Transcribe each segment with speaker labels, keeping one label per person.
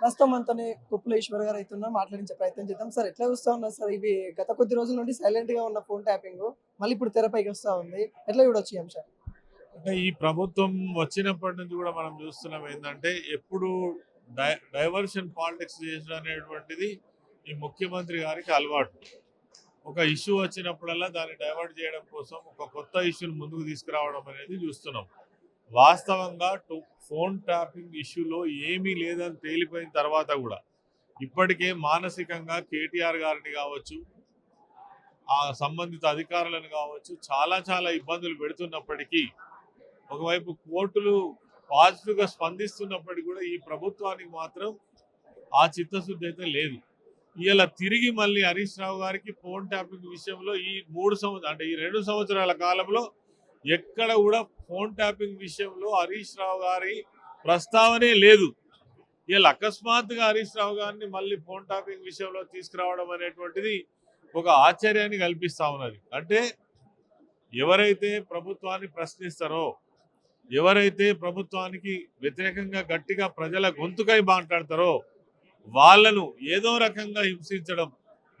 Speaker 1: ప్రస్తుతం మనతోనే కుప్పుల ఈశ్వర్ గారు అయితే ఉన్నారు. మాట్లాడించే ప్రయత్నం చేద్దాం. సార్ ఎట్లా చూస్తా ఉన్నారు సార్? ఇవి గత కొద్ది రోజుల నుండి సైలెంట్గా ఉన్న ఫోన్ ట్యాపింగ్ మళ్ళీ ఇప్పుడు తెరపైకి వస్తా ఉంది. ఎట్లా చూడొచ్చు ఈ
Speaker 2: అంటే ఈ ప్రభుత్వం వచ్చినప్పటి నుంచి కూడా మనం చూస్తున్నాం ఏంటంటే ఎప్పుడు డై డైవర్షన్ పాలిటిక్స్ చేసిన అనేటువంటిది ఈ ముఖ్యమంత్రి గారికి అలవాటు. ఒక ఇష్యూ వచ్చినప్పుడల్లా దాన్ని డైవర్ట్ చేయడం కోసం ఒక కొత్త ఇష్యూని ముందుకు తీసుకురావడం అనేది చూస్తున్నాం. వాస్తవంగా ఫోన్ ట్యాపింగ్ ఇష్యూలో ఏమీ లేదని తేలిపోయిన తర్వాత కూడా ఇప్పటికే మానసికంగా కేటీఆర్ గారిని కావచ్చు ఆ సంబంధిత అధికారులను కావచ్చు చాలా చాలా ఇబ్బందులు పెడుతున్నప్పటికీ ఒకవైపు కోర్టులు పాజిటివ్గా స్పందిస్తున్నప్పటికీ కూడా ఈ ప్రభుత్వానికి మాత్రం ఆ చిత్తశుద్ధి అయితే లేదు. ఇలా తిరిగి మళ్ళీ హరీష్ రావు గారికి ఫోన్ ట్యాపింగ్ విషయంలో ఈ మూడు సంవత్సరాలు అంటే ఈ రెండు సంవత్సరాల కాలంలో ఎక్కడ కూడా ఫోన్ ట్యాపింగ్ విషయంలో హరీష్ రావు గారి ప్రస్తావనే లేదు. ఇలా అకస్మాత్తుగా హరీష్ రావు గారిని మళ్ళీ ఫోన్ ట్యాపింగ్ విషయంలో తీసుకురావడం అనేటువంటిది ఒక ఆశ్చర్యాన్ని కల్పిస్తా ఉన్నది. అంటే ఎవరైతే ప్రభుత్వాన్ని ప్రశ్నిస్తారో ఎవరైతే ప్రభుత్వానికి వ్యతిరేకంగా గట్టిగా ప్రజల గొంతుకై మాట్లాడతారో వాళ్ళను ఏదో రకంగా హింసించడం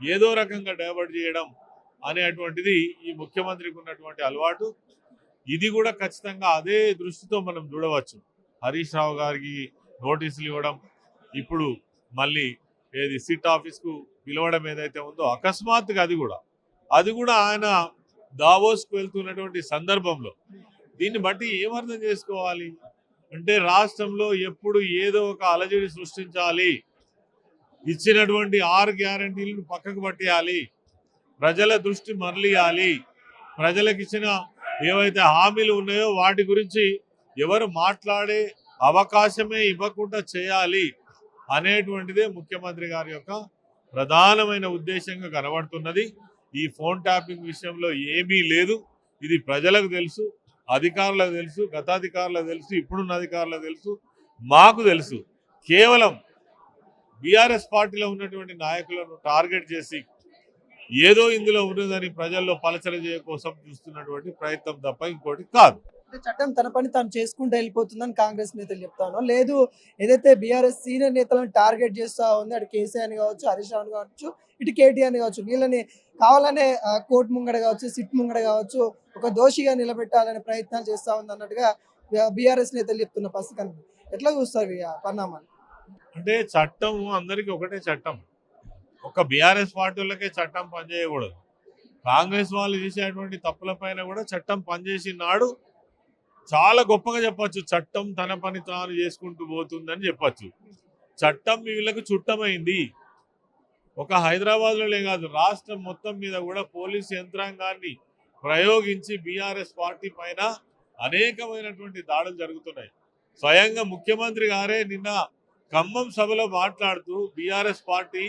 Speaker 2: ఏదో రకంగా డైవర్ట్ చేయడం అనేటువంటిది ఈ ముఖ్యమంత్రికి ఉన్నటువంటి అలవాటు. ఇది కూడా ఖచ్చితంగా అదే దృష్టితో మనం చూడవచ్చు. హరీష్ రావు గారికి నోటీసులు ఇవ్వడం ఇప్పుడు మళ్ళీ ఏది సిట్ ఆఫీస్కు పిలవడం ఏదైతే ఉందో అకస్మాత్తుగా అది కూడా. అది కూడా ఆయన దావోస్కు వెళ్తున్నటువంటి సందర్భంలో. దీన్ని బట్టి ఏమర్థం చేసుకోవాలి? అంటే రాష్ట్రంలో ఎప్పుడు ఏదో ఒక అలజడి సృష్టించాలి. ఇచ్చినటువంటి ఆరు గ్యారంటీలను పక్కకు పట్టేయాలి. ప్రజల దృష్టి మరలియాలి. ప్రజలకు ఇచ్చిన ఏవైతే హామీలు ఉన్నాయో వాటి గురించి ఎవరు మాట్లాడే అవకాశమే ఇవ్వకుండా చేయాలి అనేటువంటిదే ముఖ్యమంత్రి గారి యొక్క ప్రధానమైన ఉద్దేశంగా కనబడుతున్నది. ఈ ఫోన్ ట్యాపింగ్ విషయంలో ఏమీ లేదు. ఇది ప్రజలకు తెలుసు అధికారులకు తెలుసు గతాధికారులకు తెలుసు ఇప్పుడున్న అధికారులకు తెలుసు మాకు తెలుసు. కేవలం బీఆర్ఎస్ పార్టీలో ఉన్నటువంటి నాయకులను టార్గెట్ చేసి ఏదో ఇందులో ఉన్నదని ప్రజల్లో పలచన చేయ కోసం చూస్తున్నటువంటి ప్రయత్నం తప్ప ఇంకోటి కాదు.
Speaker 1: చట్టం తన పని తాను చేసుకుంటూ వెళ్ళిపోతుందని కాంగ్రెస్ నేతలు చెప్తాను. లేదు ఏదైతే బీఆర్ఎస్ సీనియర్ నేతలను టార్గెట్ చేస్తా ఉంది అటు కేసీఆర్ కావచ్చు హరీష్ రావు కావచ్చు ఇటు కేటీఆర్ అని కావచ్చు వీళ్ళని కావాలనే కోర్టు ముంగడ కావచ్చు సిట్ ముంగడ కావచ్చు ఒక దోషిగా నిలబెట్టాలనే ప్రయత్నాలు చేస్తా ఉంది అన్నట్టుగా బీఆర్ఎస్ నేతలు చెప్తున్న పరిస్థితి ఎట్లా చూస్తారు పరిణామాలు?
Speaker 2: అంటే చట్టం అందరికీ ఒకటే చట్టం. ఒక బీఆర్ఎస్ పార్టీలకే చట్టం పనిచేయకూడదు. కాంగ్రెస్ వాళ్ళు చేసేటువంటి తప్పుల పైన కూడా చట్టం పనిచేసిన నాడు చాలా గొప్పగా చెప్పొచ్చు. చట్టం తన పని తాను చేసుకుంటూ పోతుందని చెప్పచ్చు. చట్టం వీళ్ళకు చుట్టమైంది. ఒక హైదరాబాద్లోనే కాదు రాష్ట్రం మొత్తం మీద కూడా పోలీస్ యంత్రాంగాన్ని ప్రయోగించి బీఆర్ఎస్ పార్టీ పైన అనేకమైనటువంటి దాడులు జరుగుతున్నాయి. స్వయంగా ముఖ్యమంత్రి గారే నిన్న ఖమ్మం సభలో మాట్లాడుతూ బీఆర్ఎస్ పార్టీ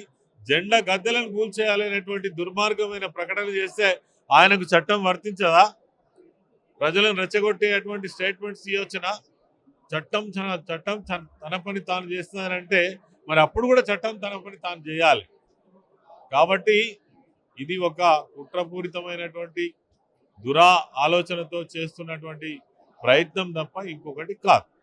Speaker 2: జెండా గద్దెలను కూల్చేయాలనేటువంటి దుర్మార్గమైన ప్రకటన చేస్తే ఆయనకు చట్టం వర్తించదా? ప్రజలను రెచ్చగొట్టేటువంటి స్టేట్మెంట్స్ ఇవ్వచ్చునా చట్టం చట్టం తన- తన పని తాను చేస్తుందంటే మరి అప్పుడు కూడా చట్టం తన పని తాను చేయాలి. కాబట్టి ఇది ఒక కుట్రపూరితమైనటువంటి దురా ఆలోచనతో చేస్తున్నటువంటి ప్రయత్నం తప్ప ఇంకొకటి కాదు.